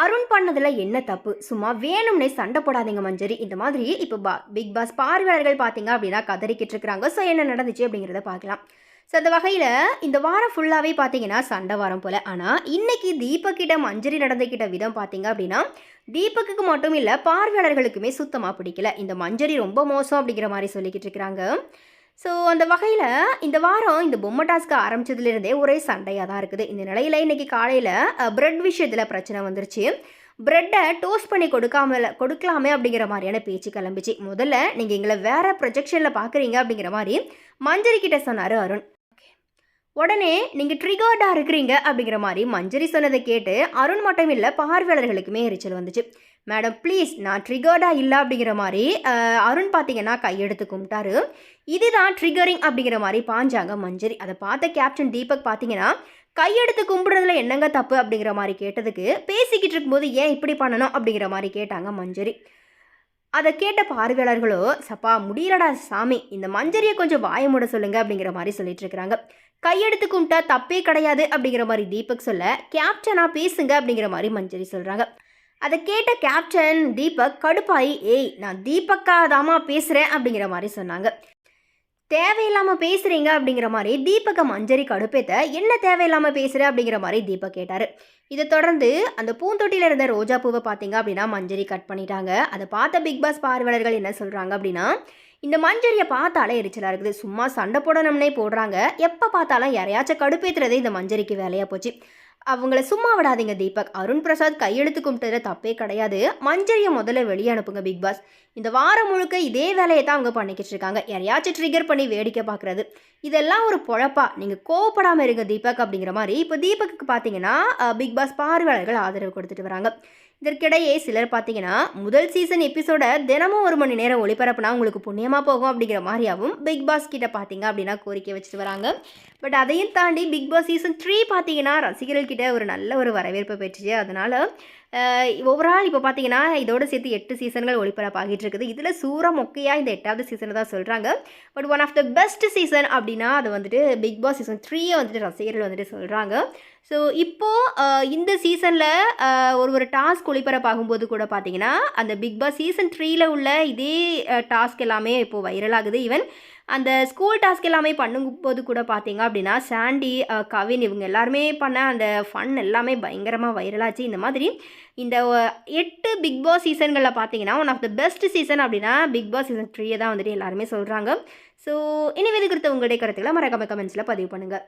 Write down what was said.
அருண் பண்ணதில் என்ன தப்பு? சும்மா வேணும்னே சண்டை போடாதீங்க மஞ்சரி. இந்த மாதிரி இப்போ பா பிக் பாஸ் பார்வையாளர்கள் பார்த்தீங்க அப்படின்னா கதறிக்கிட்டு இருக்கிறாங்க. ஸோ என்ன நடந்துச்சு அப்படிங்கிறத பார்க்கலாம் ஸோ அந்த வகையில் இந்த வாரம் ஃபுல்லாகவே பார்த்தீங்கன்னா சண்டை வாரம் போல். ஆனால் இன்னைக்கு தீபக்கிட்ட மஞ்சரி நடந்துக்கிட்ட விதம் பார்த்தீங்க அப்படின்னா தீபக்குக்கு மட்டும் இல்லை பார்வையாளர்களுக்குமே சுத்தமாக பிடிக்கல. இந்த மஞ்சரி ரொம்ப மோசம் அப்படிங்கிற மாதிரி சொல்லிக்கிட்டு இருக்கிறாங்க. ஸோ அந்த வகையில் இந்த வாரம் இந்த பொம்மை டாஸ்க்கு ஆரம்பிச்சதுலேருந்தே ஒரே சண்டையாக தான் இருக்குது. இந்த நிலையில் இன்னைக்கு காலையில் பிரெட் விஷயத்தில் பிரச்சனை வந்துருச்சு. பிரெட்டை டோஸ்ட் பண்ணி கொடுக்காமல கொடுக்கலாமே அப்படிங்கிற மாதிரியான பேச்சு கிளம்பிச்சு. முதல்ல நீங்கள் எங்களை வேற ப்ரொஜெக்ஷனில் பார்க்குறீங்க அப்படிங்கிற மாதிரி மஞ்சரி கிட்ட சொன்னார் அருண். உடனே நீங்கள் ட்ரிகர்டாக இருக்கிறீங்க அப்படிங்கிற மாதிரி மஞ்சரி சொன்னதை கேட்டு அருண் மட்டும் இல்லை பார்வையாளர்களுக்குமே எரிச்சல் வந்துச்சு. மேடம் ப்ளீஸ் நான் ட்ரிகர்டாக இல்லை அப்படிங்கிற மாதிரி அருண் பார்த்தீங்கன்னா கையெடுத்து கும்பிட்டாரு. இதுதான் ட்ரிகரிங் அப்படிங்கிற மாதிரி பாஞ்சாங்க மஞ்சரி. அதை பார்த்த கேப்டன் தீபக் பார்த்தீங்கன்னா கையெடுத்து கும்பிடுறதுல என்னங்க தப்பு அப்படிங்கிற மாதிரி கேட்டதுக்கு பேசிக்கிட்டு இருக்கும்போது ஏன் இப்படி பண்ணணும் அப்படிங்கிற மாதிரி கேட்டாங்க மஞ்சரி. அதை கேட்ட பார்வையாளர்களோ சப்பா முடியலடா சாமி இந்த மஞ்சரியை கொஞ்சம் வாய மூட சொல்லுங்க அப்படிங்கிற மாதிரி சொல்லிட்டு இருக்கிறாங்க. கையெடுத்து கும்பிட்டா தப்பே கிடையாது அப்படிங்கிற மாதிரி தீபக் சொல்ல கேப்டனாக பேசுங்க அப்படிங்கிற மாதிரி மஞ்சரி சொல்கிறாங்க அதை கேட்ட கேப்டன் தீபக் கடுப்பாயி ஏய் நான் தீபக்கா தாமா பேசுகிறேன் அப்படிங்கிற மாதிரி சொன்னாங்க. தேவையில்லாமல் பேசுகிறீங்க அப்படிங்கிற மாதிரி தீபக்கை மஞ்சரி கடுப்பேத்த என்ன தேவையில்லாமல் பேசுகிற அப்படிங்கிற மாதிரி தீபக் கேட்டார். இதை தொடர்ந்து அந்த பூந்தொட்டியில் இருந்த ரோஜா பூவை பார்த்தீங்க அப்படின்னா மஞ்சரி கட் பண்ணிட்டாங்க. அதை பார்த்த பிக் பாஸ் பார்வையாளர்கள் என்ன சொல்கிறாங்க அப்படின்னா இந்த மஞ்சரியை பார்த்தாலே எரிச்சலாக இருக்குது. சும்மா சண்டை போடணும்னே போடுறாங்க. எப்போ பார்த்தாலும் யாரையாச்சும் கடுப்பேற்றுறதே இந்த மஞ்சரிக்கு வேலையாக போச்சு. அவங்கள சும்மா விடாதீங்க தீபக். அருண் பிரசாத் கையெழுத்து கும்பிட்டதுல தப்பே கிடையாது. மஞ்சரியை முதல்ல வெளியே அனுப்புங்க பிக் பாஸ். இந்த வாரம் முழுக்க இதே வேலையை தான் அவங்க பண்ணிக்கிட்டு இருக்காங்க. யாரையாச்சும் ட்ரிகர் பண்ணி வேடிக்கை பார்க்குறது. இதெல்லாம் ஒரு பொழப்பா. நீங்கள் கோவப்படாமல் இருங்க தீபக் அப்படிங்கிற மாதிரி. இப்போ தீபக்கு பார்த்தீங்கன்னா பிக் பாஸ் பார்வையாளர்கள் ஆதரவு கொடுத்துட்டு வராங்க. இதற்கிடையே சிலர் பார்த்தீங்கன்னா முதல் சீசன் எபிசோட தினமும் ஒரு மணி நேரம் ஒளிபரப்புனா உங்களுக்கு புண்ணியமாக போகும் அப்படிங்கிற மாதிரியாகவும் பிக் பாஸ் கிட்ட பார்த்தீங்க அப்படின்னா கோரிக்கை வச்சுட்டு வராங்க. பட் அதையும் தாண்டி பிக் பாஸ் சீசன் த்ரீ பார்த்தீங்கன்னா ரசிகர்கள்கிட்ட ஒரு நல்ல ஒரு வரவேற்பை பெற்றுச்சு. அதனால் ஓவரால் இப்போ பார்த்தீங்கன்னா இதோட சேர்த்து எட்டு சீசன்கள் ஒளிபரப்பாகிட்டு இருக்குது இதில் சூற மொக்கையாக இந்த எட்டாவது சீசனை தான் சொல்கிறாங்க but one of the best season அப்படின்னா அது வந்துட்டு பிக் பாஸ் சீசன் த்ரீயை வந்துட்டு ரசிகர்கள் வந்துட்டு சொல்கிறாங்க ஸோ இப்போது இந்த சீசனில் ஒரு ஒரு டாஸ்க் ஒளிபரப்பாகும்போது கூட பார்த்தீங்கன்னா அந்த பிக் பாஸ் சீசன் த்ரீயில் உள்ள இதே டாஸ்க் எல்லாமே இப்போது வைரல் ஆகுது. ஈவன் அந்த ஸ்கூல் டாஸ்க் எல்லாமே பண்ணும்போது கூட பார்த்தீங்க அப்படின்னா சாண்டி கவின் இவங்க எல்லாருமே பண்ண அந்த ஃபன் எல்லாமே பயங்கரமாக வைரலாச்சு இந்த மாதிரி இந்த எட்டு பிக் பாஸ் சீசன்களில் பார்த்தீங்கன்னா one of the best season அப்படின்னா பிக் பாஸ் சீசன் த்ரீயை தான் வந்துட்டு எல்லாருமே சொல்கிறாங்க ஸோ இனி இது குறித்த உங்களுடைய கருத்துக்களை மறக்காம கமெண்ட்ஸில் பதிவு பண்ணுங்கள்